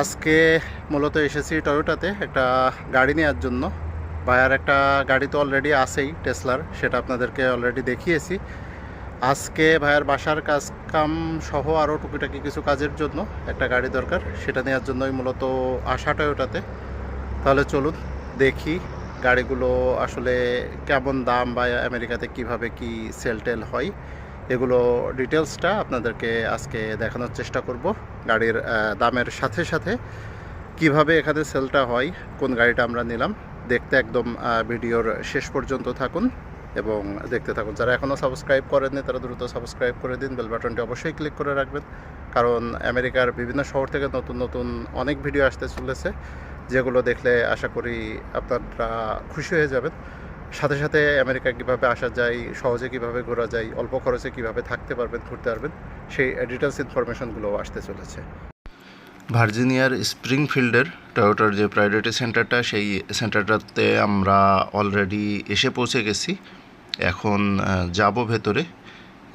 আজকে মূলত এসেছি টয়োটাতে একটা গাড়ি নেওয়ার জন্য। ভাইয়ার একটা গাড়ি তো অলরেডি আছেই টেসলার সেটা আপনাদেরকে অলরেডি দেখিয়েছি। আজকে ভাইয়ার বাসার কাজ কাম সহ আরও টুকিটাকি কিছু কাজের জন্য একটা গাড়ি দরকার, সেটা নেওয়ার জন্যই মূলত আসা টয়োটাতে তাহলে চলুন দেখি গাড়িগুলো আসলে কেমন দাম বা আমেরিকাতে কীভাবে কি সেল টেল হয়। এগুলো ডিটেলসটা আপনাদেরকে আজকে দেখানোর চেষ্টা করব। গাড়ির দামের সাথে সাথে কীভাবে এখানে সেলটা হয়, কোন গাড়িটা আমরা নিলাম, দেখতে একদম ভিডিওর শেষ পর্যন্ত থাকুন এবং দেখতে থাকুন। যারা এখনও সাবস্ক্রাইব করেননি, তারা দ্রুত সাবস্ক্রাইব করে দিন, বেল বাটনটি অবশ্যই ক্লিক করে রাখবেন। কারণ আমেরিকার বিভিন্ন শহর থেকে নতুন নতুন অনেক ভিডিও আসতে চলেছে, যেগুলো দেখলে আশা করি আপনারা খুশি হয়ে যাবেন। সাথে সাথে আমেরিকা কীভাবে আসা যায়, সহজে কীভাবে ঘোরা যায়, অল্প খরচে কীভাবে থাকতে পারবেন, ঘুরতে পারবেন, সেই ডিটেলস ইনফরমেশনগুলো আসতে চলেছে। ভার্জিনিয়ার স্প্রিংফিল্ডের টয়োটার যে প্রায়োরিটি সেন্টারটা সেই সেন্টারটাতে আমরা অলরেডি এসে পৌঁছে গেছি। এখন যাব ভেতরে।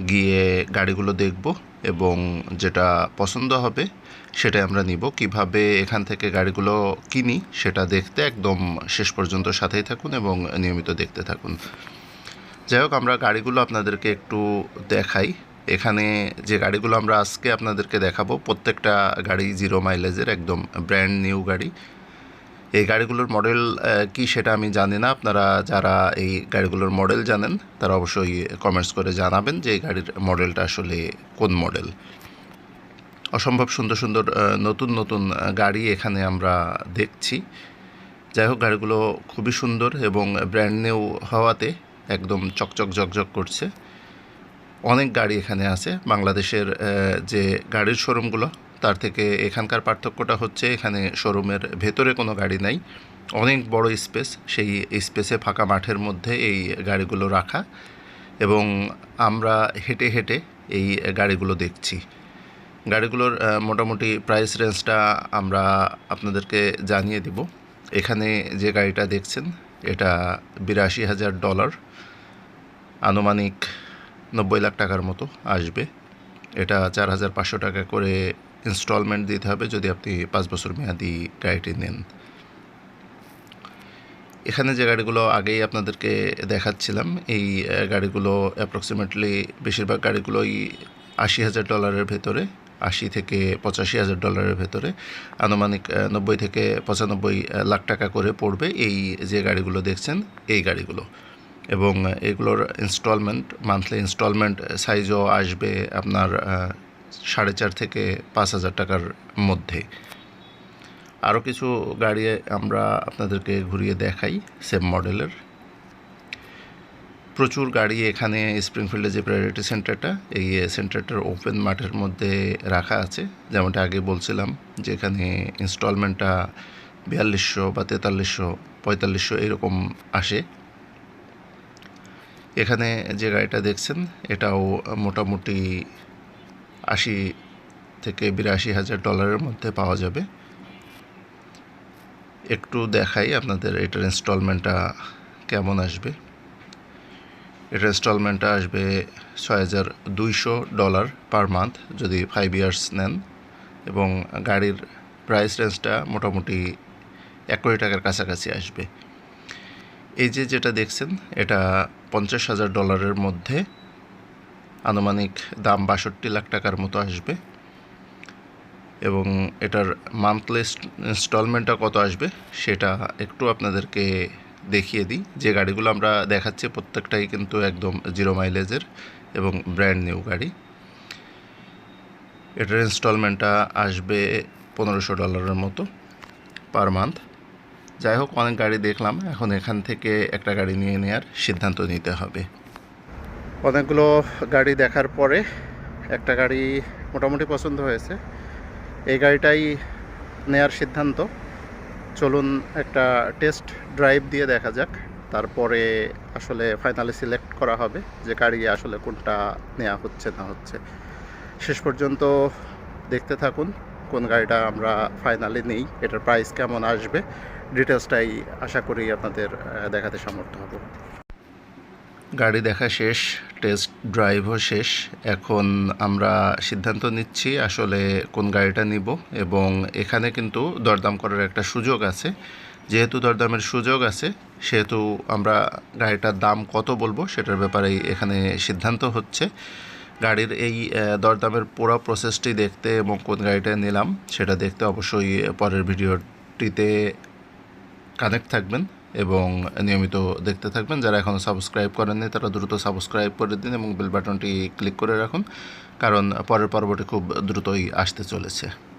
গিয়ে গাড়িগুলো দেখব এবং যেটা পছন্দ হবে সেটাই আমরা নিব। কীভাবে এখান থেকে গাড়িগুলো কিনি সেটা দেখতে একদম শেষ পর্যন্ত সাথেই থাকুন এবং নিয়মিত দেখতে থাকুন। যাই হোক, আমরা গাড়িগুলো আপনাদেরকে একটু দেখাই। এখানে যে গাড়িগুলো আমরা আজকে আপনাদেরকে দেখাবো, প্রত্যেকটা গাড়ি জিরো মাইলেজের একদম ব্র্যান্ড নিউ গাড়ি। এই গাড়িগুলোর মডেল কি সেটা আমি জানি না। আপনারা যারা এই গাড়িগুলোর মডেল জানেন, তারা অবশ্যই কমেন্টস করে জানাবেন যে এই গাড়ির মডেলটা আসলে কোন মডেল। অসম্ভব সুন্দর সুন্দর নতুন নতুন গাড়ি এখানে আমরা দেখছি। যাই হোক, গাড়িগুলো খুবই সুন্দর এবং ব্র্যান্ড নিউ হওয়াতে একদম চকচক জকজক করছে। অনেক গাড়ি এখানে আছে। বাংলাদেশের যে গাড়ির শোরুমগুলো তার থেকে এখানকার পার্থক্যটা হচ্ছে এখানে শোরুমের ভেতরে কোনো গাড়ি নাই। অনেক বড় স্পেস, সেই স্পেসে ফাঁকা মাঠের মধ্যে এই গাড়িগুলো রাখা এবং আমরা হেঁটে হেঁটে এই গাড়িগুলো দেখছি। গাড়িগুলোর মোটামুটি প্রাইস রেঞ্জটা আমরা আপনাদেরকে জানিয়ে দিব। এখানে যে গাড়িটা দেখছেন, এটা বিরাশি হাজার ডলার আনুমানিক নব্বই লাখ টাকার মতো আসবে। এটা চার হাজার পাঁচশো টাকা করে ইনস্টলমেন্ট দিতে হবে যদি আপনি পাঁচ বছর মেয়াদি গাড়িটি নেন। এখানে যে গাড়িগুলো আগেই আপনাদেরকে দেখাচ্ছিলাম, এই গাড়িগুলো অ্যাপ্রক্সিমেটলি বেশিরভাগ গাড়িগুলোই আশি হাজার ডলারের ভেতরে, আশি থেকে পঁচাশি হাজার ডলারের ভেতরে। আনুমানিক নব্বই থেকে পঁচানব্বই লাখ টাকা করে পড়বে এই যে গাড়িগুলো দেখছেন, এই গাড়িগুলো। এবং এগুলোর ইনস্টলমেন্ট মান্থলি ইনস্টলমেন্ট সাইজও আসবে আপনার সাড়ে চার থেকে পাঁচ হাজার টাকার মধ্যে। আরও কিছু গাড়ি আমরা আপনাদেরকে ঘুরিয়ে দেখাই সেম মডেলের প্রচুর গাড়ি এখানে স্প্রিংফিল্ডে যে প্রায়োরিটি সেন্টারটা এই সেন্টারটার ওপেন মাঠের মধ্যে রাখা আছে। যেমনটা আগে বলছিলাম যে এখানে ইনস্টলমেন্টটা বিয়াল্লিশশো বা তেতাল্লিশশো, পঁয়তাল্লিশশো এরকম আসে। এখানে যে গাড়িটা দেখছেন, এটাও মোটামুটি আশি থেকে বিরাশি হাজার ডলারের মধ্যে পাওয়া যাবে। একটু দেখাই আপনাদের এটার ইনস্টলমেন্টটা কেমন আসবে। এটার ইনস্টলমেন্টটা আসবে ছয় হাজার দুইশো ডলার পার মান্থ যদি ফাইভ ইয়ার্স নেন এবং গাড়ির প্রাইস রেঞ্জটা মোটামুটি এক কোটি টাকার কাছাকাছি আসবে। এই যে যেটা দেখছেন, এটা পঞ্চাশ হাজার ডলারের মধ্যে আনুমানিক দাম বাষট্টি লাখ টাকার মতো আসবে। এবং এটার মান্থলি ইনস্টলমেন্টটা কত আসবে সেটা একটু আপনাদেরকে দেখিয়ে দিই। যে গাড়িগুলো আমরা দেখাচ্ছি প্রত্যেকটাই কিন্তু একদম জিরো মাইলেজের এবং ব্র্যান্ড নিউ গাড়ি। এটার ইনস্টলমেন্টটা আসবে পনেরোশো ডলারের মতো পার মান্থ যাই হোক, অনেক গাড়ি দেখলাম। এখন এখান থেকে একটা গাড়ি নিয়ে নেওয়ার সিদ্ধান্ত নিতে হবে। অনেকগুলো গাড়ি দেখার পরে একটা গাড়ি মোটামুটি পছন্দ হয়েছে। এই গাড়িটাই নেয়ার সিদ্ধান্ত। চলুন একটা টেস্ট ড্রাইভ দিয়ে দেখা যাক। তারপরে আসলে ফাইনালি সিলেক্ট করা হবে যে গাড়ি আসলে কোনটা নেওয়া হচ্ছে না হচ্ছে। শেষ পর্যন্ত দেখতে থাকুন কোন গাড়িটা আমরা ফাইনালি নেই, এটার প্রাইস কেমন আসবে ডিটেলসটাই আশা করি আপনাদের দেখাতে সমর্থ হব। গাড়ি দেখা শেষ টেস্ট ড্রাইভও শেষ। এখন আমরা সিদ্ধান্ত নিচ্ছি আসলে কোন গাড়িটা নিব এবং এখানে কিন্তু দরদাম করার একটা সুযোগ আছে। যেহেতু দরদামের সুযোগ আছে, সেহেতু আমরা গাড়িটার দাম কত বলব সেটার ব্যাপারেই এখানে সিদ্ধান্ত হচ্ছে। গাড়ির এই দরদামের পুরো প্রসেসটি দেখতে এবং কোন গাড়িটা নিলাম, সেটা দেখতে অবশ্যই পরের ভিডিওটিতে কানেক্ট থাকবেন। এবং নিয়মিত দেখতে থাকবেন। যারা এখনও সাবস্ক্রাইব করেননি, তারা দ্রুত সাবস্ক্রাইব করে দিন এবং বেল বাটনটি ক্লিক করে রাখুন, কারণ পরের পর্বটি খুব দ্রুতই আসতে চলেছে।